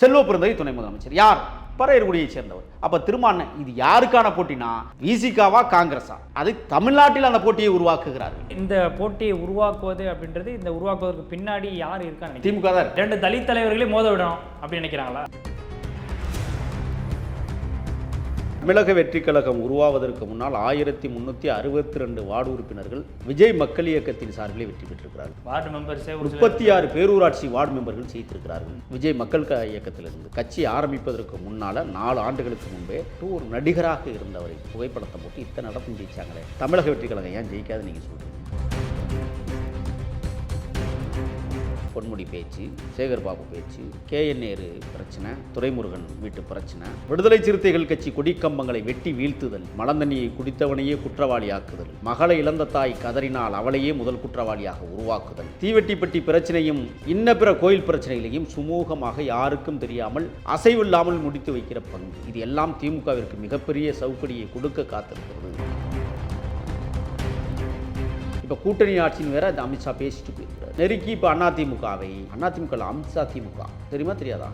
செல்வ பிறந்தகை துணை முதலமைச்சர். யார்? பறையர்குடியைச் சேர்ந்தவர். அப்ப திருமான் இது யாருக்கான போட்டினா? விசிகாவா காங்கிரஸா? அது தமிழ்நாட்டில் அந்த போட்டியை உருவாக்குகிறார்கள். இந்த போட்டியை உருவாக்குவது அப்படின்றது இந்த உருவாக்குவதற்கு பின்னாடி யார் இருக்கான்னு நினைக்கிறீங்க? திமுக தான். ரெண்டு தலித் தலைவர்களே மோத விடணும் அப்படின்னு நினைக்கிறாங்களா? தமிழக வெற்றி கழகம் உருவாவதற்கு முன்னால் ஆயிரத்தி முன்னூத்தி அறுபத்தி ரெண்டு வார்டு உறுப்பினர்கள் விஜய் மக்கள் இயக்கத்தின் சார்பிலே வெற்றி பெற்றிருக்கிறார்கள். வார்டு மெம்பர்ஸே முப்பத்தி ஆறு பேரூராட்சி வார்டு மெம்பர்கள் ஜெயித்திருக்கிறார்கள். விஜய் மக்கள் இயக்கத்திலிருந்து கட்சி ஆரம்பிப்பதற்கு முன்னால நாலு ஆண்டுகளுக்கு முன்பே ஒரு நடிகராக இருந்தவரை புகைப்படத்தை போட்டு இத்தனை இடத்துல ஜெயிச்சாங்களே. தமிழக வெற்றி கழகம் ஏன் ஜெயிக்காது நீங்க சொல்றீங்க? பொன்முடி பேச்சு சேகர் பாபு பேச்சு கே என் நேரு பிரச்சனை துரைமுருகன் வீட்டு பிரச்சனை விடுதலை சிறுத்தைகள் கட்சி கொடிக்கம்பங்களை வெட்டி வீழ்த்துதல் மலந்தண்ணியை குடித்தவனையே குற்றவாளியாக்குதல் மகளை இழந்த தாய் கதறினால் அவளையே முதல் குற்றவாளியாக உருவாக்குதல் தீவெட்டிப்பட்டி பிரச்சனையும் இன்ன பிற கோயில் பிரச்சனைகளையும் சுமூகமாக யாருக்கும் தெரியாமல் அசைவில்லாமல் முடித்து வைக்கிற பங்கு. இது எல்லாம் திமுகவிற்கு மிகப்பெரிய சவுக்கடியை கொடுக்க காத்திருக்கிறது. இப்போ கூட்டணி ஆட்சின்னு வேற இந்த அமித்ஷா பேசிட்டு போயிருக்கு. நெருக்கி இப்போ அதிமுகவை அதிமுக அமித்ஷா திமுக. தெரியுமா தெரியாதா?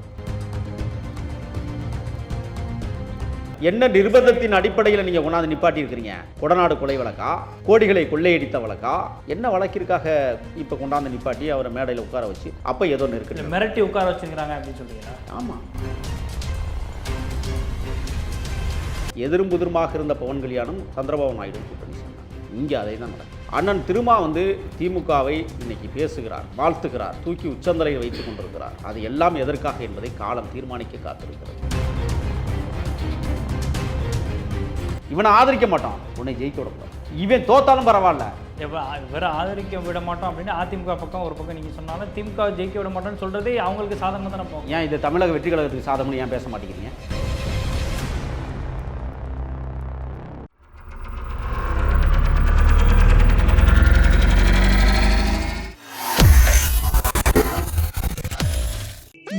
என்ன நிர்பந்தத்தின் அடிப்படையில் நீங்கள் கொண்டாந்து நிப்பாட்டி இருக்கிறீங்க? கொடநாடு கொலை வழக்கா? கோடிகளை கொள்ளையடித்த வழக்கா? என்ன வழக்கிற்காக இப்போ கொண்டாந்து நிப்பாட்டி அவரை மேடையில் உட்கார வச்சு அப்போ ஏதோ நெருக்கடி இல்ல மிரட்டி உட்கார வச்சுக்கிறாங்க அப்படின்னு சொல்றீங்களா? ஆமாம் எதிரும் புதிருமாக இருந்த பவன் கல்யாணம் சந்திரபாபு நாயுடு கூட்டணி சேர்ந்தாங்க. இங்கே அதே தான் நடக்கும் அண்ணன் திருமா வந்து திமுகவை இன்னைக்கு பேசுகிறார் வாழ்த்துகிறார் தூக்கி உச்சந்தலையில் வைத்துக் கொண்டிருக்கிறார். அது எல்லாம் எதற்காக என்பதை காலம் தீர்மானிக்க காத்திருக்கிறது. இவனை ஆதரிக்க மாட்டான் உன்னை ஜெயிக்க விடக்கூடாது இவன் தோத்தாலும் பரவாயில்ல. இவரை ஆதரிக்க விட மாட்டோம் அப்படின்னு அதிமுக பக்கம் ஒரு பக்கம் நீங்க சொன்னாலும் திமுக ஜெயிக்க விட மாட்டோம்னு சொல்றதே அவங்களுக்கு சாதகமாக தானே போகும். ஏன் இது தமிழக வெற்றி கழகத்துக்கு சாதகம்னு ஏன் பேச மாட்டேங்கிறீங்க?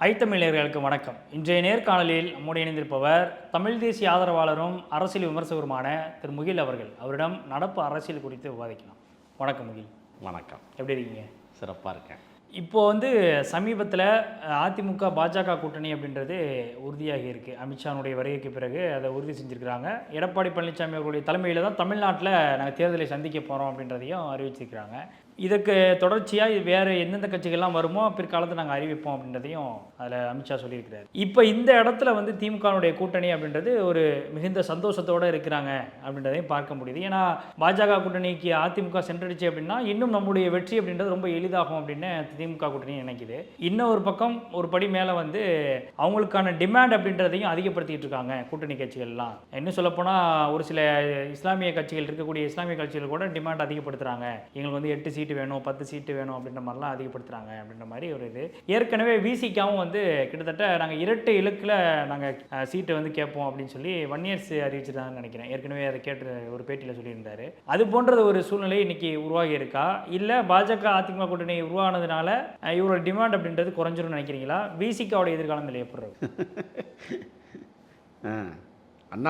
ஐத்தமிழர்களுக்கு வணக்கம். இன்றைய நேர்காணலில் நம்முடைய இணைந்திருப்பவர் தமிழ் தேசிய ஆதரவாளரும் அரசியல் விமர்சகருமான திரு முகில் அவர்கள். அவரிடம் நடப்பு அரசியல் குறித்து விவாதிக்கலாம். வணக்கம் முகில். வணக்கம். எப்படி இருக்கீங்க? சிறப்பாக இருக்கேன். இப்போ வந்து சமீபத்தில் அதிமுக பாஜக கூட்டணி அப்படின்றது உறுதியாகி இருக்கு. அமித்ஷானுடைய வருகைக்கு பிறகு அதை உறுதி செஞ்சுருக்கிறாங்க. எடப்பாடி பழனிசாமி அவர்களுடைய தலைமையில் தான் தமிழ்நாட்டில் நாங்கள் தேர்தலை சந்திக்க போகிறோம் அப்படின்றதையும் அறிவிச்சிருக்கிறாங்க. இதற்கு தொடர்ச்சியாக வேறு எந்தெந்த கட்சிகள்லாம் வருமோ பிற்காலத்தில் நாங்கள் அறிவிப்போம் அப்படின்றதையும் அதில் அமித்ஷா சொல்லியிருக்கிறார். இப்போ இந்த இடத்துல வந்து திமுகனுடைய கூட்டணி அப்படின்றது ஒரு மிகுந்த சந்தோஷத்தோடு இருக்கிறாங்க அப்படின்றதையும் பார்க்க முடியுது. ஏன்னா பாஜக கூட்டணிக்கு அதிமுக சென்றடிச்சு அப்படின்னா இன்னும் நம்முடைய வெற்றி அப்படின்றது ரொம்ப எளிதாகும் அப்படின்னு திமுக கூட்டணி நினைக்குது. இன்னும் ஒரு பக்கம் ஒரு படி மேலே வந்து அவங்களுக்கான டிமாண்ட் அப்படின்றதையும் அதிகப்படுத்திட்டு இருக்காங்க கூட்டணி கட்சிகள்லாம். இன்னும் சொல்லப்போனால் ஒரு சில இஸ்லாமிய கட்சிகள் இருக்கக்கூடிய இஸ்லாமிய கட்சிகள் கூட டிமாண்ட் அதிகப்படுத்துகிறாங்க எங்களுக்கு வந்து எட்டு சீட்டு வேணும் பத்து சீட்டு வேணும் அப்படின்ற மாதிரிலாம் அதிகப்படுத்துகிறாங்க அப்படின்ற மாதிரி ஒரு இது. ஏற்கனவே விசிக்காவும் வந்து கிட்டத்தட்ட நாங்கள் இரட்டு இலக்கில் நாங்கள் சீட்டை வந்து கேட்போம் அப்படின்னு சொல்லி ஒன் இயர்ஸ் அறிவிச்சிருந்தாங்கன்னு நினைக்கிறேன். ஏற்கனவே அதை கேட்டு ஒரு பேட்டியில் சொல்லியிருந்தார். அது போன்றது ஒரு சூழ்நிலை இன்னைக்கு உருவாகி இருக்கா? இல்லை பாஜக அதிமுக கூட்டணி உருவானதுனால இவரோட டிமாண்ட் அப்படின்றது குறைஞ்சிரும்னு நினைக்கிறீங்களா? விசிகாவோட எதிர்காலம் இல்லை எப்படி இருக்கும்?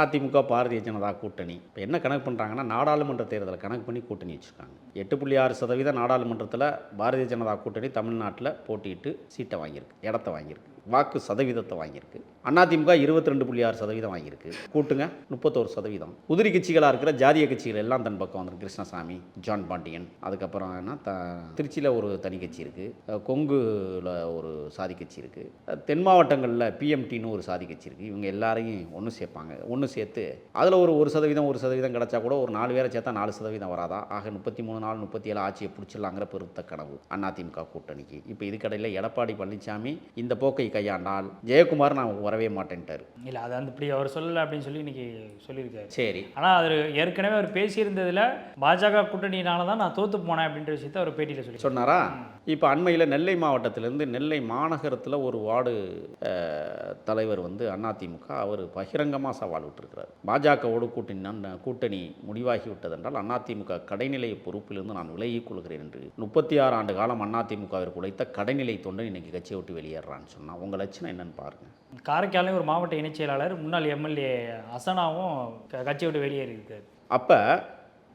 அதிமுக பாரதிய ஜனதா கூட்டணி. இப்போ என்ன கணக்கு பண்ணுறாங்கன்னா நாடாளுமன்ற தேர்தலை கணக்கு பண்ணி கூட்டணி வச்சுருக்காங்க. எட்டு புள்ளி ஆறு சதவீதம் நாடாளுமன்றத்தில் பாரதிய ஜனதா கூட்டணி தமிழ்நாட்டில் போட்டியிட்டு சீட்டை வாங்கியிருக்கு இடத்த வாங்கியிருக்கு. வாக்கு சதவீதத்தை வாங்கியிருக்கு. அதிமுக இருபத்தி ரெண்டு புள்ளி ஆறு சதவீதம் வாங்கியிருக்கு. கூட்டுங்க முப்பத்தோரு சதவீதம். உதிரி கட்சிகளாக இருக்கிற ஜாதிய கட்சிகள் எல்லாம் தன் பக்கம் வந்து கிருஷ்ணசாமி ஜான் பாண்டியன் அதுக்கப்புறம் என்ன த திருச்சியில் ஒரு தனி கட்சி இருக்குது கொங்குல ஒரு சாதி கட்சி இருக்குது தென் மாவட்டங்களில் பிஎம்டின்னு ஒரு சாதி கட்சி இருக்குது இவங்க எல்லாரையும் ஒன்று சேர்ப்பாங்க. ஒன்று சேர்த்து அதில் ஒரு ஒரு சதவீதம் ஒரு சதவீதம் கிடச்சா கூட ஒரு நாலு பேரை சேர்த்தா நாலு சதவீதம் வராதா? ஆக முப்பத்தி மூணு நாள் முப்பத்தி ஏழு ஆட்சியை பிடிச்சிடலாங்கிற பெருத்த கனவு அதிமுக கூட்டணிக்கு. இப்போ இதுக்கடையில் எடப்பாடி பழனிசாமி இந்த போக்கை கையாண்டால் ஜெயக்குமார் நான் வரவே மாட்டேன்ட்டார். இல்லை அது அந்த இப்படி அவர் சொல்லலை அப்படின்னு சொல்லி இன்னைக்கு சொல்லியிருக்காரு. சரி. ஆனால் அவர் ஏற்கனவே அவர் பேசியிருந்ததில் பாஜக கூட்டணியினால தான் நான் தோத்து போனேன் அப்படின்ற விஷயத்த அவர் பேட்டியில் சொல்லி சொன்னாரா? இப்போ அண்மையில் நெல்லை மாவட்டத்திலேருந்து நெல்லை மாநகரத்தில் ஒரு வார்டு தலைவர் வந்து அதிமுக அவர் பகிரங்கமாக சவால் விட்டுருக்கிறார். பாஜகவோடு கூட்டணி கூட்டணி முடிவாகி விட்டதென்றால் அதிமுக கடைநிலை பொறுப்பிலிருந்து நான் விலகிக் கொள்கிறேன் என்று முப்பத்தி ஆறு ஆண்டு காலம் அதிமுகவிற்கு உழைத்த கடைநிலை தொண்டன் இன்னைக்கு கட்சியை விட்டு வெளியேறான்னு சொன்னால் உங்கள் லட்சணம் என்னன்னு பாருங்கள் காரைக்காலையும் ஒரு மாவட்ட இணைச் செயலாளர் முன்னாள் எம்எல்ஏ அசனாவும் கட்சியை விட்டு வெளியேறி இருக்காரு அப்போ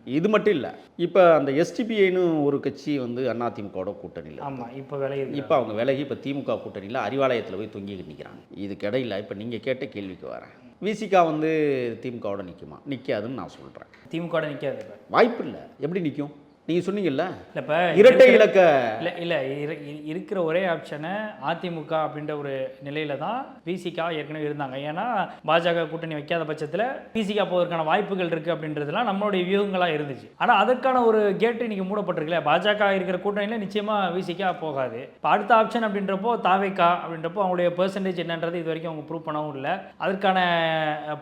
இது மட்டும் இல்லை இப்போ அந்த எஸ்டிபிஐன்னு ஒரு கட்சி வந்து அதிமுகவோட கூட்டணியில் ஆமாம் இப்போ விளையுது இப்போ அவங்க விலகி இப்போ திமுக கூட்டணியில் அறிவாலயத்தில் போய் தொங்கிக்கிட்டு நிற்கிறாங்க இதுக்கு இடையில இப்போ நீங்கள் கேட்ட கேள்விக்கு வரேன். விசிகா வந்து திமுகவோட நிற்குமா நிற்காதுன்னு நான் சொல்கிறேன் திமுக நிற்காது வாய்ப்பு இல்லை. எப்படி நிற்கும் நீங்கள் சொன்னீங்கல்ல? இல்லை இப்போ இரட்டை இலக்க. இல்லை இல்லை இருக்கிற ஒரே ஆப்ஷனை அதிமுக அப்படின்ற ஒரு நிலையில தான் பிசிகா ஏற்கனவே இருந்தாங்க. ஏன்னா பாஜக கூட்டணி வைக்காத பட்சத்தில் பிசிகா போவதற்கான வாய்ப்புகள் இருக்குது அப்படின்றதுலாம் நம்மளுடைய வியூகங்களாக இருந்துச்சு. ஆனால் அதற்கான ஒரு கேட்டு இன்னைக்கு மூடப்பட்டிருக்குல்ல பாஜக இருக்கிற கூட்டணியில் நிச்சயமாக விசிகா போகாது. இப்போ அடுத்த ஆப்ஷன் அப்படின்றப்போ தாவேக்கா அப்படின்றப்போ அவங்களுடைய பெர்சன்டேஜ் என்னன்றது இது வரைக்கும் அவங்க ப்ரூவ் பண்ணவும் இல்லை. அதற்கான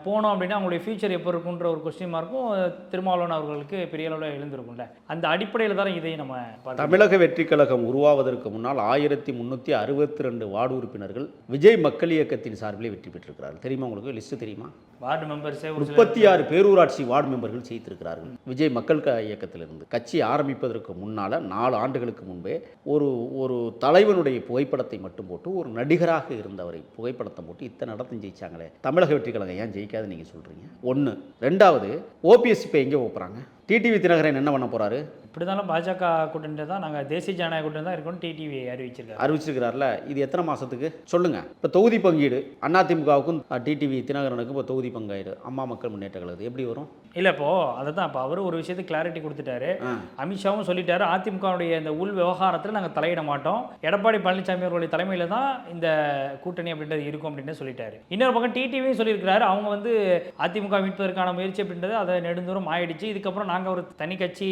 போனோம் அப்படின்னா அவங்களுடைய ஃபியூச்சர் எப்போ இருக்குன்ற ஒரு கொஸ்டின் மார்க்கும் திருமாவளவன் அவர்களுக்கு பெரிய அளவில் எழுந்திருக்கும்ல. அந்த அடிப்படையில் தான் இதையும் நம்ம தமிழக வெற்றி கழகம் உருவாவதற்கு முன்னால் ஆயிரத்தி முந்நூற்றி அறுபத்தி ரெண்டு வார்டு உறுப்பினர்கள் விஜய் மக்கள் இயக்கத்தின் சார்பிலே வெற்றி பெற்றிருக்கிறார்கள். தெரியுமா உங்களுக்கு? லிஸ்ட்டு தெரியுமா? வார்டு மெம்பர்ஸே முப்பத்தி ஆறு பேரூராட்சி வார்டு மெம்பர்கள் செய்திருக்கிறார்கள் விஜய் மக்கள் க இயக்கத்திலிருந்து கட்சி ஆரம்பிப்பதற்கு முன்னால் நாலு ஆண்டுகளுக்கு முன்பே ஒரு ஒரு தலைவனுடைய புகைப்படத்தை மட்டும் போட்டு ஒரு நடிகராக இருந்தவரை புகைப்படத்தை போட்டு இத்தனை இடத்தையும் ஜெயிச்சாங்களே. தமிழக வெற்றி கழகம் ஏன் ஜெயிக்காது நீங்கள் சொல்கிறீங்க ஒன்று ரெண்டாவது ஓபிஎஸ் இப்போ எங்கே போகிறாங்க டிடிவி தினகரன் என்ன பண்ண போகிறாரு இப்படி இருந்தாலும் பாஜக கூட்டணி தான் நாங்கள் தேசிய ஜனநாயக கூட்டணி தான் இருக்கோம்னு டிடிவி அறிவிச்சிருக்காரு. அறிவிச்சிருக்கிறார்ல. இது எத்தனை மாதத்துக்கு சொல்லுங்கள் இப்போ தொகுதி பங்கீடு அதிமுகவுக்கும் டிடிவி தினகரனுக்கும் இப்போ தொகுதி பங்கீடு அம்மா மக்கள் முன்னேற்ற கழகத்து எப்படி வரும்? இல்லை இப்போ அதை தான் இப்போ அவர் ஒரு விஷயத்துக்கு கிளாரிட்டி கொடுத்துட்டாரு. அமித்ஷாவும் சொல்லிட்டாரு அதிமுகவுடைய இந்த உள் விவகாரத்தில் நாங்கள் தலையிட மாட்டோம். எடப்பாடி பழனிசாமி அவர்களுடைய தலைமையில் தான் இந்த கூட்டணி அப்படின்றது இருக்கும் அப்படின்னு சொல்லிட்டாரு. இன்னொரு பக்கம் டிடிவியும் சொல்லியிருக்கிறாரு அவங்க வந்து அதிமுக மீட்பதற்கான முயற்சி அப்படின்றது அதை நெடுந்தூரம் ஆயிடுச்சு இதுக்கப்புறம் நாங்கள் ஒரு தனி கட்சி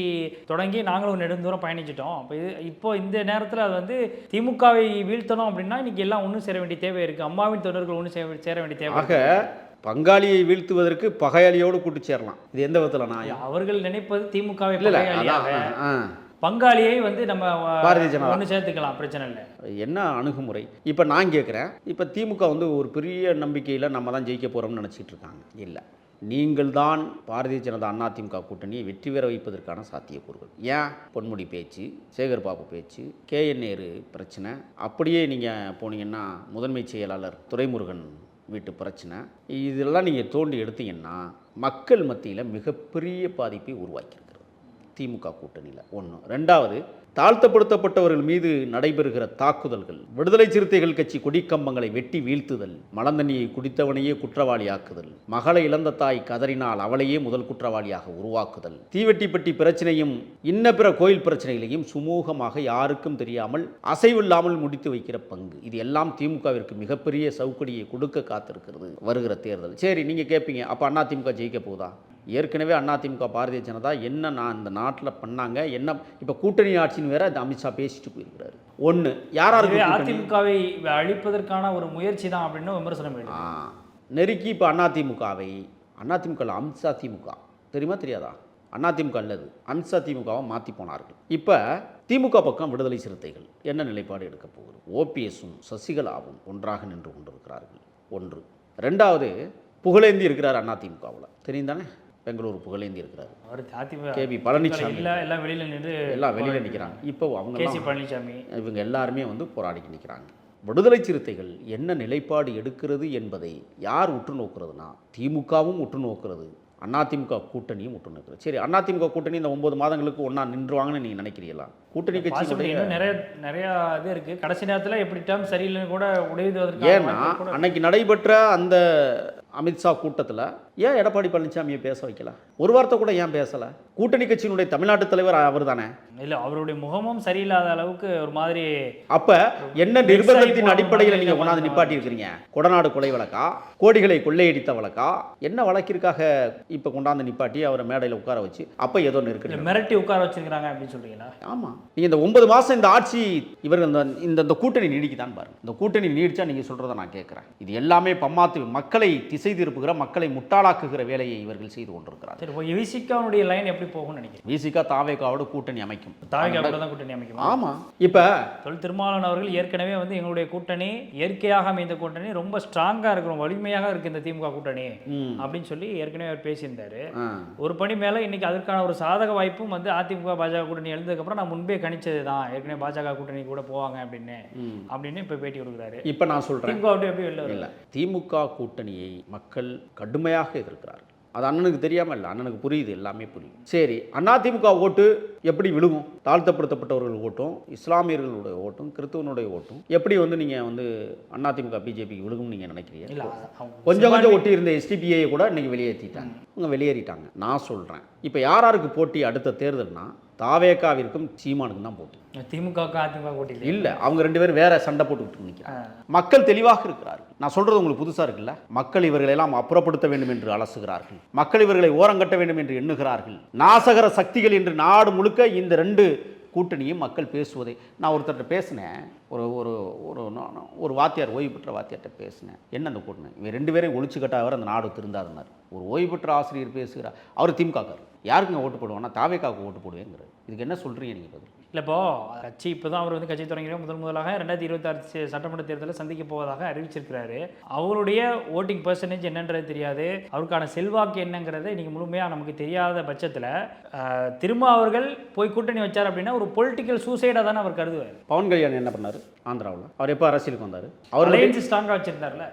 தொடங்கி நாங்களும் ஒரு நெடுந்தூரம் பயணிச்சிட்டோம். இப்போ இது இப்போ இந்த நேரத்தில் அது வந்து திமுகவை வீழ்த்தணும் அப்படின்னா இன்னைக்கு எல்லாம் ஒன்றும் சேர வேண்டிய தேவை இருக்குது அம்மாவின் தொண்டர்கள் ஒன்றும் சேர சேர வேண்டிய தேவை ஆக பங்காளியை வீழ்த்துவதற்கு பகையாளியோடு கூட்டு சேரலாம். இது எந்த விதத்தில் நான் அவர்கள் நினைப்பது திமுகவை இல்லை. பங்காளியை வந்து நம்ம பாரதிய ஜனதா. ஒன்று சேர்த்துக்கலாம் பிரச்சனை இல்லை. என்ன அணுகுமுறை? இப்போ நான் கேட்குறேன் இப்போ திமுக வந்து ஒரு பெரிய நம்பிக்கையில் நம்ம தான் ஜெயிக்க போகிறோம்னு நினச்சிட்டு இருக்காங்க. இல்லை. நீங்கள் தான் பாரதிய ஜனதா அதிமுக கூட்டணியை வெற்றி பெற வைப்பதற்கான சாத்தியக்கூறுகள். ஏன்? பொன்முடி பேச்சு சேகர் பாபு பேச்சு கே என் நேரு பிரச்சனை அப்படியே நீங்கள் போனீங்கன்னா முதன்மை செயலாளர் துரைமுருகன் வீட்டு பிரச்சனை. இதெல்லாம் நீங்கள் தோண்டி எடுத்தீங்கன்னா மக்கள் மத்தியில் மிகப்பெரிய பாதிப்பை உருவாக்கியிருக்கிறது. திமுக கூட்டணியில். ஒன்று ரெண்டாவது தாழ்த்தப்படுத்தப்பட்டவர்கள் மீது நடைபெறுகிற தாக்குதல்கள் விடுதலை சிறுத்தைகள் கட்சி கொடிக்கம்பங்களை வெட்டி வீழ்த்துதல் மலந்தண்ணியை குடித்தவனையே குற்றவாளியாக்குதல் மகளை இழந்த தாய் கதறினால் அவளையே முதல் குற்றவாளியாக உருவாக்குதல் தீவெட்டிப்பட்டி பிரச்சனையும் இன்ன பிற கோயில் பிரச்சனைகளையும் சுமூகமாக யாருக்கும் தெரியாமல் அசைவில்லாமல் முடித்து வைக்கிற பங்கு. இது எல்லாம் திமுகவிற்கு மிகப்பெரிய சவுக்கடியை கொடுக்க காத்திருக்கிறது வருகிற தேர்தல். சரி நீங்கள் கேட்பீங்க அப்போ அதிமுக ஜெயிக்க போகுதா? ஏற்கனவே அதிமுக பாரதிய ஜனதா என்ன நான் இந்த நாட்டில் பண்ணாங்க என்ன இப்போ கூட்டணி ஆட்சின்னு வேற இந்த அமித்ஷா பேசிட்டு போயிருக்கிறாரு. ஒன்று யாராருக்கு? அதிமுகவை அழிப்பதற்கான ஒரு முயற்சி தான் அப்படின்னு விமர்சனம் நெருக்கி இப்போ அதிமுகவை அதிமுக இல்ல, அமித்ஷா திமுக. தெரியுமா தெரியாதா? அதிமுக அல்லது அமித்ஷா திமுகவை மாற்றி போனார்கள். இப்போ திமுக பக்கம் விடுதலை சிறுத்தைகள் என்ன நிலைப்பாடு எடுக்க போகுது? ஓபிஎஸும் சசிகலாவும் ஒன்றாக நின்று கொண்டிருக்கிறார்கள். ஒன்று. ரெண்டாவது புகழேந்தி இருக்கிறார் அதிமுகவில் தெரியும் தானே பெங்களூர் புகழேந்தி இருக்கிறார். அவர் அதிமுக கேபி பழனிசாமி இல்ல எல்லாம் வெளியில நின்று எல்லாம் வெளியில் நிற்கிறாங்க இப்போ அவங்க கேசி பழனிசாமி இவங்க எல்லாருமே வந்து போராடிட்டு நிற்கிறாங்க விடுதலை சிறுத்தைகள் என்ன நிலைப்பாடு எடுக்கிறது என்பதை யார் உற்று நோக்கிறதுனா திமுகவும் உற்று நோக்கிறது அதிமுக கூட்டணியும் உற்று நோக்கிறது. சரி அதிமுக கூட்டணி இந்த ஒன்பது மாதங்களுக்கு ஒன்றா நின்றுவாங்கன்னு நீங்கள் நினைக்கிறீங்களா கூட்டணி இன்னும் நிறைய நிறைய இது இருக்கு. கடைசி நேரத்துல எப்படி டேர்ம் சரியில்லைன்னு கூட உடையுவதற்கான ஏன்னா அன்னைக்கு நடைபெற்ற அந்த அமித்ஷா கூட்டத்தில் ஏன் எடப்பாடி பழனிசாமியை பேச வைக்கல? ஒரு வார்த்தை கூட ஏன் பேசலை? கூட்டணி கட்சியினுடைய தமிழ்நாட்டு தலைவர் அவர் தானே இல்லை அவருடைய முகமும் சரியில்லாத அளவுக்கு ஒரு மாதிரி அப்ப என்ன நிர்பந்தத்தின் அடிப்படையில் மாதிரி நீங்க நீங்க கொண்டாந்து. நிப்பாட்டி இருக்கிறீங்க? கொடநாடு கொலை வழக்கா? கோடிகளை கொள்ளையடித்த வழக்கா? என்ன வழக்கிற்காக இப்ப கொண்டாந்து நிப்பாட்டி அவரை மேடையில் உட்கார வச்சு அப்ப ஏதோ இல்ல, நெருக்கடி மிரட்டி உட்கார வச்சிருக்கிறாங்க அப்படின்னு சொல்றீங்களா? ஆமா. நீங்க இந்த ஒன்பது மாசம் இந்த ஆட்சி இவர்கள் இந்த இந்த கூட்டணி நீடிக்குதான் பாருங்க இந்த கூட்டணி நீடிச்சா நீங்க சொல்றதை நான் கேட்கிறேன் இது எல்லாமே பம்மாத்து மக்களை திசை திருப்புகிற மக்களை முட்டாளாக்குகிற வேலையை இவர்கள் செய்து கொண்டிருக்கிறார் சரி இப்போ விசிகாவுடைய லைன் எப்படி போகும்னு நினைக்கிறேன் விசிகா தாவேகாவோட கூட்டணி அமைக்கும். தாய்காவோட தான் கூட்டணி அமைக்குமா? ஆமா. இப்ப தொல் திருமாவளவன் அவர்கள் ஏற்கனவே வந்து எங்களுடைய கூட்டணி இயற்கையாக அமைந்த கூட்டணி ரொம்ப ஸ்ட்ராங்கா இருக்கிறோம் வலிமையாக இருக்கு இந்த திமுக கூட்டணி ம், அப்படின்னு சொல்லி ஏற்கனவே அவர் பேசியிருந்தாரு. ஒரு படி மேல இன்னைக்கு அதற்கான ஒரு சாதக வாய்ப்பும் வந்து அதிமுக பாஜக கூட்டணி எழுந்ததுக்கப்புறம் நான் முன்பே கணிச்சது தான். ஏற்கனவே பாஜக கூட்டணி கூட போவாங்க அப்படின்னு ம். அப்படின்னு இப்போ பேட்டி கொடுக்குறாரு. இப்ப நான் சொல்றேன். திமுக அப்படி எப்படி வெளில திமுக கூட்டணியை மக்கள் கடுமையாக எதிர்க்கிறார்கள் அது அண்ணனுக்கு தெரியாமல் இல்லை அண்ணனுக்கு புரியுது எல்லாமே புரியும். சரி அதிமுக ஓட்டு எப்படி விழுகும்? தாழ்த்தப்படுத்தப்பட்டவர்கள் ஓட்டும் இஸ்லாமியர்களுடைய ஓட்டும் கிறிஸ்துவனுடைய ஓட்டும். எப்படி வந்து நீங்கள் வந்து அதிமுக பிஜேபிக்கு விழுகும்னு நீங்கள் நினைக்கிறீங்க? கொஞ்சம் கொஞ்சம் ஒட்டி இருந்த எஸ்டிபிஐ கூட இன்னைக்கு வெளியேற்றிட்டாங்க அவங்க வெளியேறிட்டாங்க. நான் சொல்கிறேன் இப்போ யார் யாருக்கு போட்டி அடுத்த தேர்தல்னா தாவேக்காவிற்கும் சீமானுக்கும் தான் போட்டி. திமுக அதிமுக கூட்டணி இல்லை அவங்க ரெண்டு பேரும் வேற சண்டை போட்டுக்கிட்டு நிற்கிறாங்க மக்கள் தெளிவாக இருக்கிறார்கள். நான் சொல்றது உங்களுக்கு புதுசா இருக்குல்ல? மக்கள் இவர்களை எல்லாம் அப்புறப்படுத்த வேண்டும் என்று அலசுகிறார்கள். மக்கள் இவர்களை ஓரங்கட்ட வேண்டும் என்று எண்ணுகிறார்கள். நாசகர சக்திகள் என்று நாடு முழுக்க இந்த ரெண்டு கூட்டணியும் மக்கள் பேசுவதை நான் ஒருத்தர்கிட்ட பேசினேன். ஒரு ஒரு ஒரு நான் ஒரு வாத்தியார் ஓய்வு பெற்ற வாத்தியார்கிட்ட பேசினேன். என்ன அந்த கூட்டணி? இவன் ரெண்டு பேரையும் ஒழிச்சு கட்டாவர் அந்த நாடு திருந்தாருனார் ஒரு ஓய்வு பெற்ற ஆசிரியர் பேசுகிறார். அவர் திமுகக்கார் யாருக்குங்க ஓட்டு போடுவான்னா தாவேக்காவுக்கு ஓட்டு போடுவேங்கிறார். இதுக்கு என்ன சொல்கிறீங்க நீங்கள் பதில்? இல்லை இப்போ கட்சி இப்போ தான் அவர் வந்து கட்சி தொடங்கிற முதல் முதலாக ரெண்டாயிரத்தி இருபத்தாறு சட்டமன்ற தேர்தலில் சந்திக்க போவதாக அறிவிச்சிருக்கிறாரு. அவருடைய ஓட்டிங் பர்சன்டேஜ் என்னன்றது தெரியாது. அவருக்கான செல்வாக்கு என்னங்கிறது இன்னைக்கு முழுமையாக நமக்கு தெரியாத பட்சத்தில் திரும்ப அவர்கள் போய் கூட்டணி வச்சார் அப்படின்னா ஒரு பொலிட்டிக்கல் சூசைடாக தானே அவர் கருதுவார். பவன் கல்யாண் என்ன பண்ணார்? ஆந்திராவில். அவர் எப்போ அரசியலுக்கு வந்தார்? அவர் அலையன்ஸ் ஸ்ட்ராங்காக வச்சிருந்தார்ல.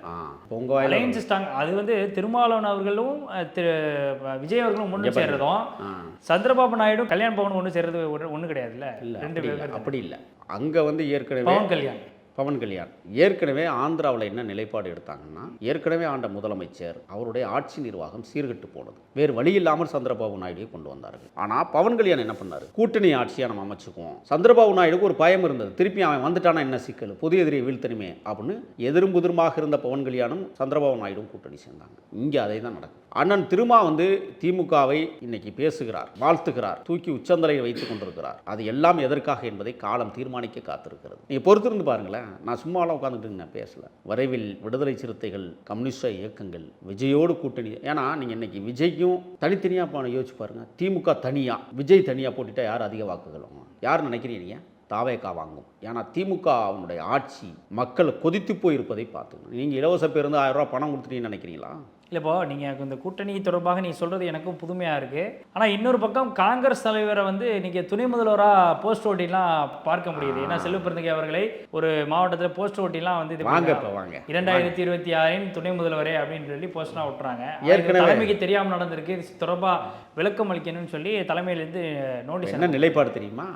உங்கள் அலையன்ஸ் ஸ்ட்ராங் அது வந்து திருமாவளவன் அவர்களும் திரு விஜய் அவர்களும் ஒன்று சேர்றதும் சந்திரபாபு நாயுடு கல்யாண் பவன் ஒன்று சேர்றது ஒன்று கிடையாதுல்ல. இல்லை. அப்படி இல்லை. அங்கே வந்து ஏற்கனவே பவன் கல்யாண். பவன் கல்யாண். ஏற்கனவே ஆந்திராவில் என்ன நிலைப்பாடு எடுத்தாங்கன்னா ஏற்கனவே ஆண்ட முதலமைச்சர் அவருடைய ஆட்சி நிர்வாகம் சீர்கெட்டு போனது. வேறு வழி இல்லாமல் சந்திரபாபு நாயுடுவை கொண்டு வந்தார்கள். ஆனால் பவன் கல்யாண் என்ன பண்ணார்? கூட்டணி ஆட்சியை நம்ம அமைச்சுக்குவோம். சந்திரபாபு நாயுடுக்கு ஒரு பயம் இருந்தது. திருப்பி அவன் வந்துட்டானா என்ன சிக்கல்? புதிய எதிரியை வீழ்த்தணுமே அப்படின்னு எதிரும் புதிருமாக இருந்த பவன் கல்யாணும் சந்திரபாபு நாயுடும் கூட்டணி சேர்ந்தாங்க. இங்கே அதே தான் நடக்கும் அண்ணன் திருமா வந்து திமுகவை இன்னைக்கு பேசுகிறார் வாழ்த்துகிறார் தூக்கி உச்சந்தலையில் வைத்துக் கொண்டிருக்கிறார். அது எல்லாம் எதற்காக என்பதை காலம் தீர்மானிக்க காத்திருக்கிறது. நீங்கள் பொறுத்திருந்து பாருங்களேன். நான் சும்மாலாம் உட்காந்துட்டுங்க நான் வரைவில் விடுதலை சிறுத்தைகள் கம்யூனிஸ்ட இயக்கங்கள் விஜயோடு கூட்டணி. ஏன்னா நீங்கள் இன்றைக்கி விஜய்க்கும் தனித்தனியாக போன யோசிச்சு பாருங்கள் திமுக தனியாக விஜய் தனியாக போட்டுட்டா யார் அதிக வாக்குகள் யார் நினைக்கிறீங்க நீங்கள் தாவேக்கா வாங்கும். ஏன்னா திமுக அவனுடைய ஆட்சி மக்கள் கொதித்து போயிருப்பதை பார்த்துக்கணும். நீங்கள் இலவச பேருந்து ஆயிரம் ரூபா பணம் கொடுத்துட்டீங்கன்னு நினைக்கிறீங்களா? இல்லைப்போ நீங்கள் இந்த கூட்டணி தொடர்பாக நீ சொல்கிறது எனக்கும் புதுமையாக இருக்குது ஆனால் இன்னொரு பக்கம் காங்கிரஸ் தலைவரை வந்து நீங்கள் துணை முதல்வராக போஸ்ட் ஓட்டிலாம் பார்க்க முடியுது. ஏன்னா செல்வப்பிரந்தகை அவர்களை ஒரு மாவட்டத்தில் போஸ்ட் ஓட்டிலாம் வந்து இது வாங்க வாங்க. இரண்டாயிரத்தி இருபத்தி ஆறின் துணை முதல்வரே அப்படின்னு சொல்லி போஸ்ட்லாம் விட்டுறாங்க. ஏற்கனவே- தலைமைக்கு தெரியாமல் நடந்திருக்கு. இது தொடர்பாக விளக்கம் அளிக்கணும்னு சொல்லி தலைமையிலேருந்து நோட்டீஸ் என்ன நிலைப்பாடு தெரியுமா?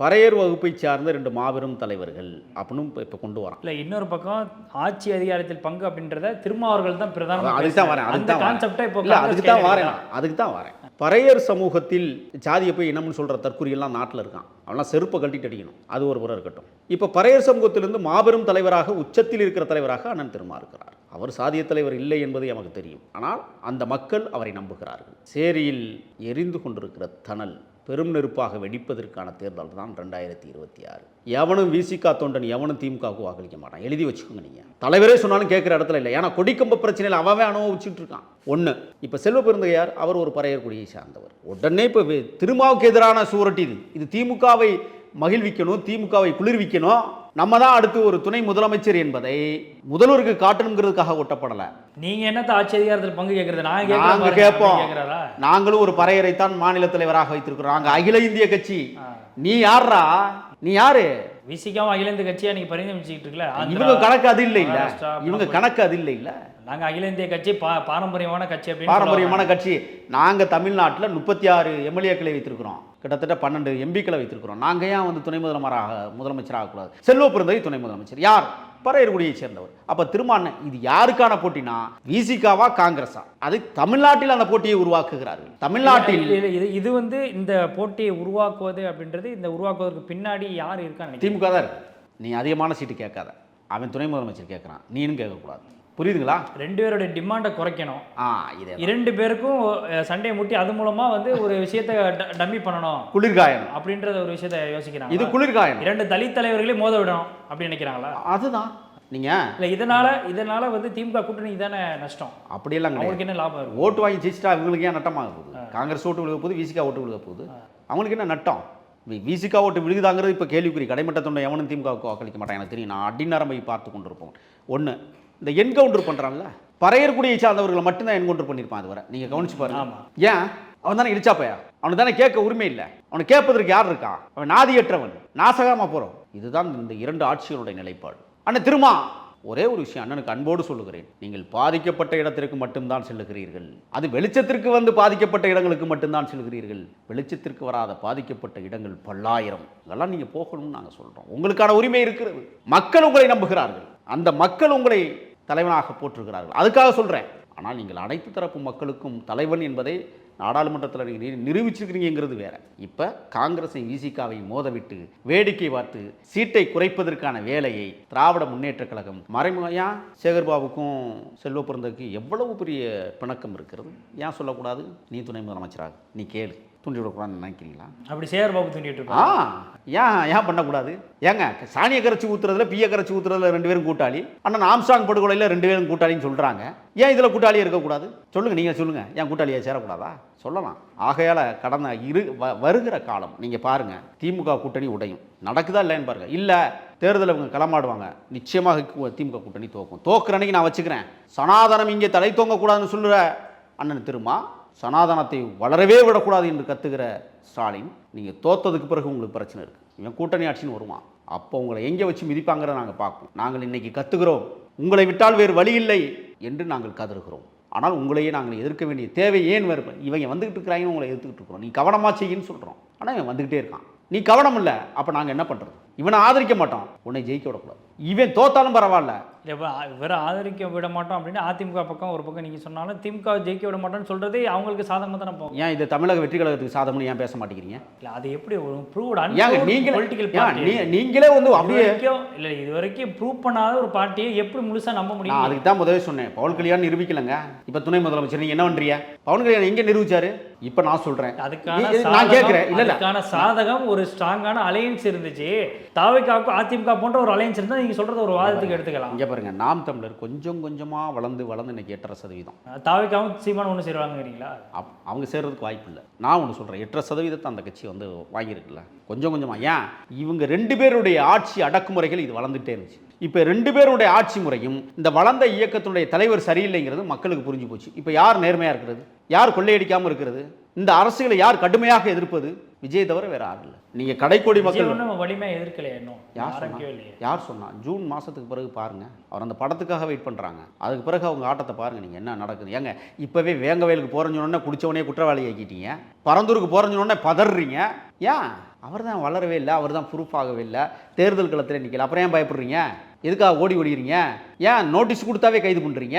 பறையர் வகுப்பை சார்ந்த ரெண்டு மாபெரும் தலைவர்கள் அப்படின்னு இப்போ கொண்டு வரான் இல்லை இன்னொரு பக்கம் ஆட்சி அதிகாரத்தில் பங்கு அப்படின்றத திருமாவர்கள் தான் பிரதான அதுக்கு தான் வரேன் அதுக்கு தான் கான்செப்டை இப்போ இல்லை காங்கிரஸ் அதுக்கு தான் வரேன். அதுக்கு தான் வரேன். பறையர் சமூகத்தில் ஜாதியை போய் இனம்னு சொல்கிற தற்குறியெல்லாம் நாட்டில் இருக்கான். அவன்லாம் செருப்பை கட்டிட்டு அடிக்கணும். அது ஒரு புறம் இருக்கட்டும். இப்போ பறையர் சமூகத்திலிருந்து மாபெரும் தலைவராக உச்சத்தில் இருக்கிற தலைவராக அண்ணன் திருமா இருக்கிறார். அவர் சாதிய தலைவர் இல்லை என்பது எமக்கு தெரியும். ஆனால் அந்த மக்கள் அவரை நம்புகிறார்கள். சேரியில் எரிந்து கொண்டிருக்கிற தணல் பெரும் நெருப்பாக வெடிப்பதற்கான தேர்தல் தான் ரெண்டாயிரத்தி இருபத்தி ஆறு. எவனும் விசிகா தொண்டன் எவனும் திமுகவுக்கு வாக்களிக்க மாட்டான். எழுதி வச்சுக்கோங்க நீங்கள் தலைவரே சொன்னாலும் கேட்குற இடத்துல இல்லை. ஏன்னா கொடிக்கம்ப பிரச்சனையில் அவன் அனுபவிச்சுட்டு இருக்கான் ஒன்று இப்போ செல்வ பெருந்தையார் அவர் ஒரு பறையர்குடியை சார்ந்தவர். உடனே இப்போ திருமாவுக்கு எதிரான சூரட்டி இது. இது திமுகவை மகிழ்விக்கணும் திமுகவை குளிர்விக்கணும். நம்ம தான் அடுத்து ஒரு துணை முதலமைச்சர் என்பதை முதல்வருக்கு காட்டணுங்கிறதுக்காக ஒட்டப்படலை. நீங்க என்னத்த ஆட்சி அதிகாரத்தில் பங்கு கேட்கறது நாங்க கேட்கிறேன் கேட்போம். நாங்களும் ஒரு பறையரைத்தான் மாநில தலைவராக வைத்திருக்கிறோம். நாங்க அகில இந்திய கட்சி. நீ யார்ரா நீ யாரு? விசிகாவும் அகில இந்திய கட்சியா நீங்க பரிந்துரைச்சிட்டு இருக்கல? இவங்க கணக்கு அது இல்லை இல்ல. இவங்க கணக்கு அது இல்லை இல்ல. நாங்க அகில இந்திய கட்சி பா- பாரம்பரியமான கட்சி அப்படின்னு பாரம்பரியமான கட்சி. நாங்க தமிழ்நாட்டில் முப்பத்தி ஆறு எம்எல்ஏக்களை வைத்திருக்கிறோம். கிட்டத்தட்ட பன்னெண்டு எம்பிக்களை வைத்திருக்கிறோம். நாங்க ஏன் வந்து துணை முதலமராக முதலமைச்சர் ஆகக்கூடாது செல்வ பிறந்தகை துணை முதலமைச்சர். யார்? பறையர்குடியை சேர்ந்தவர். அப்ப திருமான் இது யாருக்கான போட்டினா விசிகாவா காங்கிரஸா? அது தமிழ்நாட்டில் அந்த போட்டியை உருவாக்குகிறார்கள். தமிழ்நாட்டில் இது- வந்து இந்த போட்டியை உருவாக்குவது அப்படின்றது இந்த உருவாக்குவதற்கு பின்னாடி யார் இருக்கான்னு நினைக்கிறீங்க? திமுக தான் நீ அதிகமான சீட்டு கேட்காத. அவன் துணை முதலமைச்சர் கேட்குறான். நீனும் கேட்கக்கூடாது. புரியுதுங்களா? ரெண்டு பேரோட டிமாண்டை குறைக்கணும். ஆ இதே இரண்டு பேருக்கும் சண்டையை முட்டி அது மூலமா வந்து ஒரு விஷயத்தை டம்மி பண்ணணும். குளிர்காயம் அப்படின்றத ஒரு விஷயத்த யோசிக்கிறாங்க இது குளிர்காயம் இரண்டு தலித் தலைவர்களே மோத விடணும் அப்படின்னு நினைக்கிறாங்களா? அதுதான். நீங்க? இல்ல இதனால இதனால வந்து திமுக கூட்டணி தானே நஷ்டம். அப்படியெல்லாம் கிடையாது. அவங்களுக்கு என்ன லாபம் இருக்கும் ஓட்டு வாங்கி ஜெயிச்சிட்டா இவங்களுக்கு ஏன் நட்டமாக போகுது? காங்கிரஸ் ஓட்டு விழுக போகுது விசிகா ஓட்டு விழுக போகுது. அவங்களுக்கு என்ன நட்டம்? விசிகா ஓட்டு விழுகுதாங்கிறது இப்போ கேள்விக்குறி. கடைமட்ட தொண்டை எவனும் திமுகவுக்கு வாக்களிக்க மாட்டான் எனக்கு தெரியும். நான் அடிநரம்பை பார்த்து கொண்டிருப்போம் ஒன்று இந்த என்கவுண்டர் பண்ணுறான்ல பறையர்குடியை சார்ந்தவர்களை மட்டும்தான் என்கவுண்டர் பண்ணியிருப்பான் அதுவரை. நீங்கள் கவனிச்சு பாருங்க. ஏன்? அவன் தானே இடிச்சா பையா? அவனுக்கு தானே கேட்க உரிமை இல்லை. அவனை கேட்பதற்கு யார் இருக்கா? அவன் நாதியற்றவன். நாசகாம போகிறோம் இதுதான் இந்த இரண்டு ஆட்சிகளுடைய நிலைப்பாடு. அண்ணன் திருமா ஒரே ஒரு விஷயம் அண்ணனுக்கு அன்போடு சொல்லுகிறேன். நீங்கள் பாதிக்கப்பட்ட இடத்திற்கு மட்டும்தான் செல்லுகிறீர்கள். அது வெளிச்சத்திற்கு வந்து பாதிக்கப்பட்ட இடங்களுக்கு மட்டும்தான் செல்கிறீர்கள் வெளிச்சத்திற்கு வராத பாதிக்கப்பட்ட இடங்கள் பல்லாயிரம். இதெல்லாம் நீங்கள் போகணும்னு நாங்கள் சொல்கிறோம் உங்களுக்கான உரிமை இருக்கிறது. மக்கள் உங்களை நம்புகிறார்கள். அந்த மக்கள் உங்களை தலைவனாக போற்றுகிறார்கள் அதுக்காக சொல்கிறேன் ஆனால் நீங்கள் அனைத்து தரப்பு மக்களுக்கும் தலைவன் என்பதை நாடாளுமன்றத்தில் நீங்கள் நிரூபிச்சிருக்கிறீங்கிறது வேற. இப்போ காங்கிரஸை விசிகாவை மோதவிட்டு வேடிக்கை பார்த்து சீட்டை குறைப்பதற்கான வேலையை திராவிட முன்னேற்ற கழகம் மறைமுறையா சேகர்பாபுக்கும் செல்வ பிறந்ததுக்கு எவ்வளவு பெரிய பிணக்கம் இருக்கிறது? ஏன் சொல்லக்கூடாது? நீ துணை முதலமைச்சராக. நீ கேளு. தூண்டி விடக்கூடாதுன்னு நினைக்கிறீங்களா? அப்படி சேகர் பாபு தூண்டிட்டு ஆ ஏன் ஏன் பண்ணக்கூடாது? ஏங்க சாணியை கரைச்சி ஊத்துறதுல பிய கரைச்சி ஊத்துறதுல ரெண்டு பேரும் கூட்டாளி அண்ணன் ஆம்சாங் படுகொலையில் ரெண்டு பேரும் கூட்டாளின்னு சொல்கிறாங்க ஏன் இதில் கூட்டாளியே இருக்கக்கூடாது? சொல்லுங்கள் நீங்கள் சொல்லுங்கள் ஏன் கூட்டாளியை சேரக்கூடாதா? சொல்லலாம். ஆகையால் கடந்த இரு வருகிற காலம் நீங்கள் பாருங்கள் திமுக கூட்டணி உடையும். நடக்குதா இல்லைன்னு பாருங்க. இல்லை தேர்தலில் இவங்க களமாடுவாங்க. நிச்சயமாக திமுக கூட்டணி தோக்கும். தோக்குற அன்னைக்கு நான் வச்சுக்கிறேன். சனாதனம் இங்கே தலை தோங்கக்கூடாதுன்னு சொல்லுற அண்ணன் திருமா சனாதனத்தை வளரவே விடக்கூடாது என்று கத்துகிற ஸ்டாலின் நீங்கள் தோத்ததுக்கு பிறகு உங்களுக்கு பிரச்சனை இருக்குது இவன் கூட்டணி ஆட்சின்னு வருவான். அப்போ உங்களை எங்கே வச்சு மிதிப்பாங்கிறத நாங்கள் பார்ப்போம். நாங்கள் இன்னைக்கு கத்துகிறோம். உங்களை விட்டால் வேறு வழி இல்லை என்று நாங்கள் கதறுகிறோம். ஆனால் உங்களையே நாங்கள் எதிர்க்க வேண்டிய தேவை ஏன் வருது இவங்க வந்துக்கிட்டு இருக்கிறாங்க உங்களை எதிர்த்துக்கிட்டு இருக்கிறோம் நீ கவனமாக செய்யின்னு சொல்கிறோம் ஆனால் இவன் வந்துக்கிட்டே இருக்கான். நீ கவனம் இல்லை அப்போ நாங்கள் என்ன பண்ணுறது இவனை ஆதரிக்க மாட்டோம். உன்னை ஜெயிக்க விடக்கூடாது. இவன் தோத்தாலும் பரவாயில்ல. இவரை ஆதரிக்க விட மாட்டோம் அப்படின்னு அதிமுக பக்கம் ஒரு பக்கம் நீங்க சொன்னாலும் திமுக ஜெயிக்க விட மாட்டோம்னு சொல்றதே அவங்களுக்கு சாதகமா தானே போகும். ஏன் இது தமிழக வெற்றி கழகத்துக்கு சாதம்னு ஏன் பேச மாட்டேங்கிறீங்க? இல்ல அது எப்படி ஏங்க நீங்களே பொலிட்டிக்கல் நீங்களே வந்து அப்படியே இல்ல இது வரைக்கும் ப்ரூவ் பண்ணாத ஒரு பார்ட்டியை எப்படி முழுசா நம்ப முடியும்? அதுக்கு தான் முதவே சொன்னேன். பவன் கல்யாண் நிரூபிக்கலங்க. இப்போ துணை முதலமைச்சர் நீங்க என்ன பண்றீங்க? பவன் கல்யாண் எங்க நிரூபிச்சாரு? இப்போ நான் சொல்றேன். அதுக்கான நான் கேட்கிறேன். இல்ல அதுக்கான சாதகம் ஒரு ஸ்ட்ராங்கான அலையன்ஸ் இருந்துச்சு. தாவைக்காவுக்கும் அதிமுக போன்ற ஒரு அலையன்ஸ் இருந்தா நீங்க சொல்றது ஒரு வாதத்துக்கு எடுத்துக்கலாம். இங்க பாருங்க. நாம் தமிழர் கொஞ்சம் கொஞ்சமா வளர்ந்து வளர்ந்து இன்னைக்கு எட்டரை சதவீதம். தாவைக்காவும் சீமான் ஒன்று சேருவாங்கிறீங்களா அவங்க சேர்றதுக்கு வாய்ப்பு இல்லை. நான் ஒன்று சொல்கிறேன் எட்டரை சதவீதத்தை அந்த கட்சி வந்து வாங்கியிருக்குல்ல. கொஞ்சம் கொஞ்சமாக ஏன்? இவங்க ரெண்டு பேருடைய ஆட்சி அடக்குமுறைகள் இது வளர்ந்துட்டே இருந்துச்சு. இப்போ ரெண்டு பேருடைய ஆட்சி முறையும் இந்த வளர்ந்த இயக்கத்தினுடைய தலைவர் சரியில்லைங்கிறது மக்களுக்கு புரிஞ்சு போச்சு. இப்போ யார் நேர்மையாக இருக்கிறது? யார் கொள்ளையடிக்காமல் இருக்கிறது? இந்த அரசுகளை யார் கடுமையாக எதிர்ப்பது? விஜய் தவிர வேற யாரும் இல்லை. நீங்கள் கடைக்கோடி மக்கள் விஜய் ஒன்றும் வலிமையா எதிர்க்கலையே யார் சொன்னா? இல்லையே யார் சொன்னா? ஜூன் மாதத்துக்கு பிறகு பாருங்க. அவர் அந்த படத்துக்காக வெயிட் பண்ணுறாங்க அதுக்கு பிறகு அவங்க ஆட்டத்தை பாருங்க. நீங்கள் என்ன நடக்குது? ஏங்க இப்போவே வேங்க வயலுக்கு போகிறஞ்சோடனே குடிச்சவனே குற்றவாளி ஆக்கிட்டீங்க. பரந்தூருக்கு போகிறஞ்சோடனே பதறீங்க. ஏன்? அவர் தான் வளரவே இல்லை. அவர் தான் ப்ரூஃப் ஆகவே இல்லை. தேர்தல் களத்தில் நிற்கல அப்புறம் ஏன் பயப்படுறீங்க? எதுக்காக ஓடி ஓடிறீங்க ஏன் நோட்டீஸ் கொடுத்தாவே கைது பண்ணுறீங்க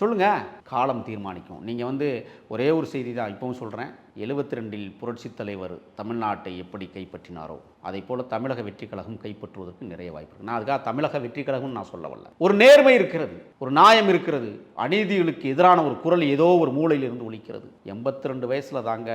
சொல்லுங்கள் காலம் தீர்மானிக்கும். நீங்கள் வந்து ஒரே ஒரு செய்தி தான் இப்போவும் சொல்கிறேன் எழுபத்தி ரெண்டில் புரட்சித் தலைவர் தமிழ்நாட்டை எப்படி கைப்பற்றினாரோ அதை போல தமிழக வெற்றி கழகம் கைப்பற்றுவதற்கு நிறைய வாய்ப்பு இருக்குது நான் அதுக்காக தமிழக வெற்றி கழகம்னு நான் சொல்ல வரல. ஒரு நேர்மை இருக்கிறது ஒரு நியாயம் இருக்கிறது அநீதிகளுக்கு எதிரான ஒரு குரல் ஏதோ ஒரு மூலையிலிருந்து ஒழிக்கிறது எண்பத்தி ரெண்டு வயசில் தாங்க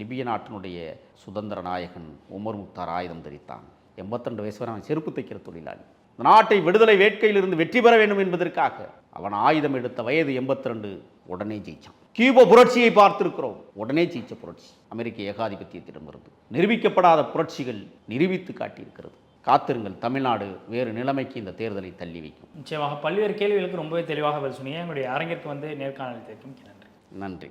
லிபிய நாட்டினுடைய சுதந்திர நாயகன் உமர் முக்தார் ஆயுதம் தரித்தான். எண்பத்தி ரெண்டு வயசு வரை அவன் செருப்பு தைக்கிற தொழிலாளி. நாட்டை விடுதலை வேட்கையிலிருந்து வெற்றி பெற வேண்டும் என்பதற்காக அவன் ஆயுதம் எடுத்த வயது எண்பத்தி ரெண்டு உடனே ஜெயிச்சான். கியூப புரட்சியை பார்த்திருக்கிறோம் உடனே ஜெயிச்ச புரட்சி. அமெரிக்க ஏகாதிபத்தியத்திடமிருந்து நிரூபிக்கப்படாத புரட்சிகள் நிரூபித்து காட்டியிருக்கிறது. காத்திருங்கள் தமிழ்நாடு வேறு நிலைமைக்கு இந்த தேர்தலை தள்ளி வைக்கும். நிச்சயமாக பல்வேறு கேள்விகளுக்கு ரொம்பவே தெளிவாக பதில் சொன்னீங்க. எங்களுடைய அரங்கிற்கு வந்து நேர்காணல் தேர்க்கும் நன்றி. நன்றி.